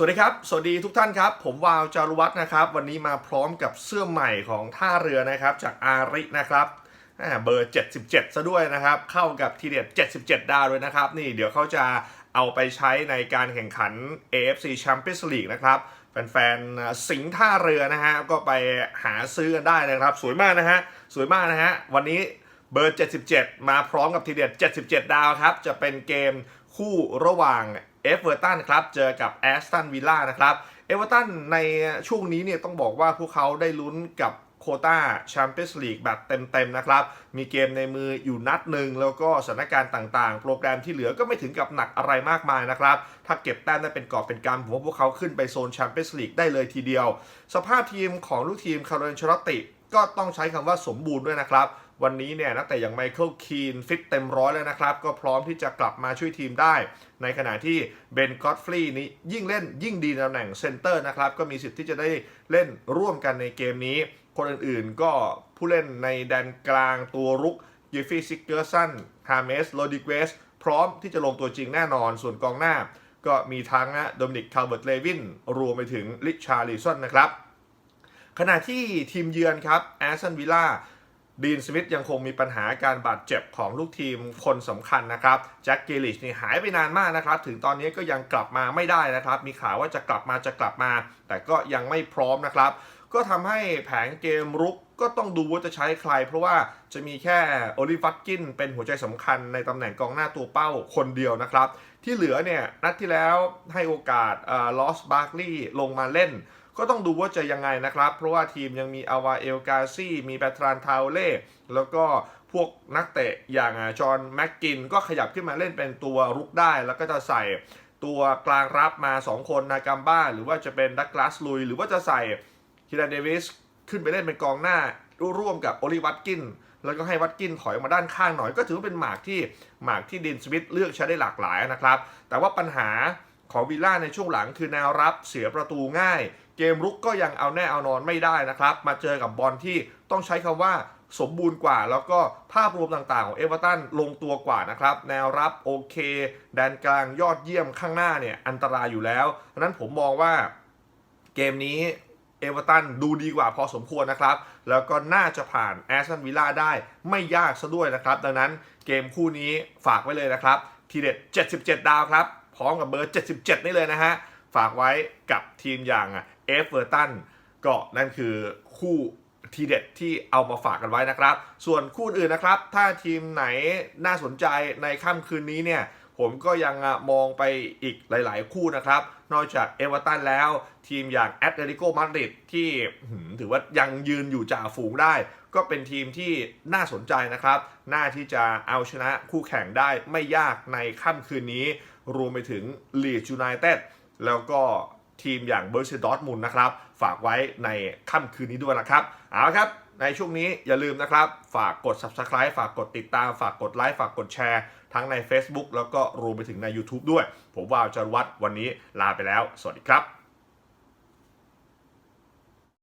สวัสดีครับ สวัสดีทุกท่านครับ ผมวาวจารุวัฒน์นะครับ วันนี้มาพร้อมกับเสื้อใหม่ของท่าเรือนะครับ จากอารินะครับอ่าเบอร์ 77 ซะด้วยนะครับ เข้ากับทีเด็ด 77 ดาวเลยนะครับ นี่เดี๋ยวเขาจะเอาไปใช้ในการแข่งขัน AFC Champions League นะครับแฟนๆสิงห์ท่าเรือนะฮะ ก็ไปหาซื้อกันได้นะครับ สวยมากนะฮะ สวยมากนะฮะ วันนี้เบอร์ 77 มาพร้อมกับทีเด็ด 77 ดาวครับ จะเป็นเกมคู่ระหว่าง เอฟเวอร์ตันครับเจอกับแอสตันวิลล่านะครับเอเวอร์ตันในช่วงนี้เนี่ยต้องบอกว่าพวกเขาได้ลุ้นกับโคต้าแชมเปี้ยนส์ลีกแบบเต็ม ๆ นะครับ มีเกมในมืออยู่นัดหนึ่ง แล้วก็สถานการณ์ต่างๆ โปรแกรมที่เหลือก็ไม่ถึงกับหนักอะไรมากมายนะครับ ถ้าเก็บแต้มได้เป็นกอบเป็นกำผมว่าพวกเขาขึ้นไปโซนแชมเปี้ยนส์ลีกได้เลยทีเดียว สภาพทีมของลูกทีมคาร์เนชลติ ก็ต้องใช้คำว่าสมบูรณ์ด้วยนะครับ วันนี้เนี่ยนักเตะอย่างไมเคิลคีนฟิตเต็มร้อยแล้วนะครับ ก็พร้อมที่จะกลับมาช่วยทีมได้ ในขณะที่เบนกอตฟรีนี้ยิ่งเล่นยิ่งดีตำแหน่งเซนเตอร์นะครับ ก็มีสิทธิ์ที่จะได้เล่นร่วมกันในเกมนี้ คนอื่นๆก็ผู้เล่นในแดนกลางตัวรุกยิฟฟี่ซิกเกอร์สันฮาเมสโรดิเกสพร้อมที่จะลงตัวจริงแน่นอนส่วนกองหน้า ก็มีทั้งโดมินิกคาร์เบิร์ตเลวินรวมไปถึงลิชาร์ลิสันนะครับ ขณะที่ทีมเยือนครับแอสตันวิลล่าดีนสมิธยังคงมีปัญหาการบาดเจ็บของลูกทีมคนสำคัญนะครับแจ็คเกลิชนี่หายไปนานมากนะครับ ถึงตอนนี้ก็ยังกลับมาไม่ได้นะครับ มีข่าวว่าจะกลับมาจะกลับมา แต่ก็ยังไม่พร้อมนะครับ ก็ทำให้แผงเกมรุกก็ต้องดูว่าจะใช้ใคร เพราะว่าจะมีแค่โอลิฟัตกินเป็นหัวใจสำคัญในตำแหน่งกองหน้าตัวเป้าคนเดียวนะครับ ที่เหลือเนี่ยนัดที่แล้วให้โอกาสลอสบาร์กลีย์ลงมาเล่น ก็ต้องดูว่าจะยังไงนะครับ เพราะว่าทีมยังมีอาวาเอลกาซี่มีแบทรานทาวเล่แล้วก็พวกนักเตะอย่างจอห์นแม็กกินก็ขยับขึ้นมาเล่นเป็นตัวรุกได้ แล้วก็จะใส่ตัวกลางรับมา 2 คนนากัมบ้า หรือว่าจะเป็นดักลาสลุย หรือว่าจะใส่ คิรันเดวิสขึ้นไปเล่นเป็นกองหน้าร่วมกับโอลิวัตกิน แล้วก็ให้วัตกินถอยออกมาด้านข้างหน่อย ก็ถือว่าเป็นหมากที่หมากที่ดินสมิธเลือกใช้ได้หลากหลายนะครับ แต่ว่าปัญหาของวิลล่าในช่วงหลังคือแนวรับเสียประตูง่าย เกมรุกก็ยังเอาแน่เอานอนไม่ได้นะครับ มาเจอกับบอลที่ต้องใช้คำว่าสมบูรณ์กว่า แล้วก็ภาพรวมต่างๆ ของเอเวอร์ตันลงตัวกว่านะครับ แนวรับโอเค แดนกลางยอดเยี่ยมข้างหน้าเนี่ยอันตรายอยู่แล้วดังนั้นผมมองว่าเกมนี้ เอเวอร์ตันดูดีกว่าพอสมควรนะครับ แล้วก็น่าจะผ่านแอสตันวิลล่าได้ไม่ยากซะด้วยนะครับ ดังนั้นเกมคู่นี้ฝากไว้เลยนะครับ ทีเด็ด 77 ดาวครับ พร้อมกับเบอร์ 77 นี่เลยนะฮะ ฝากไว้กับทีมอย่างเอฟเวอร์ตันก็นั่นคือคู่ทีเด็ดที่เอามาฝากกันไว้นะครับ ส่วนคู่อื่นนะครับ ถ้าทีมไหนน่าสนใจในค่ำคืนนี้เนี่ย ผมก็ยังมองไปอีกหลาย ๆ คู่นะครับ นอกจากเอเวอร์ตันแล้ว ทีมอย่างแอตเลติโกมาดริดที่ถือว่ายังยืนอยู่จ่าฝูงได้ ก็เป็นทีมที่น่าสนใจนะครับ น่าที่จะเอาชนะคู่แข่งได้ไม่ยากในค่ำคืนนี้ รวมไปถึงลีด d ูไนเต็ดแล้วก็ทีมอย่างเบอร์เซดอร์ทมุนนะครับ ฝากไว้ในค่ำคืนนี้ด้วยนะครับ เอาละครับ ในช่วงนี้อย่าลืมนะครับ ฝากกด Subscribe ฝากกดติดตาม ฝากกดไลค์ฝากกดแชร์ ทั้งใน Facebook แล้วก็รวมไปถึงใน YouTube ด้วย ผมว่าวจารวัตรวันนี้ลาไปแล้ว สวัสดีครับ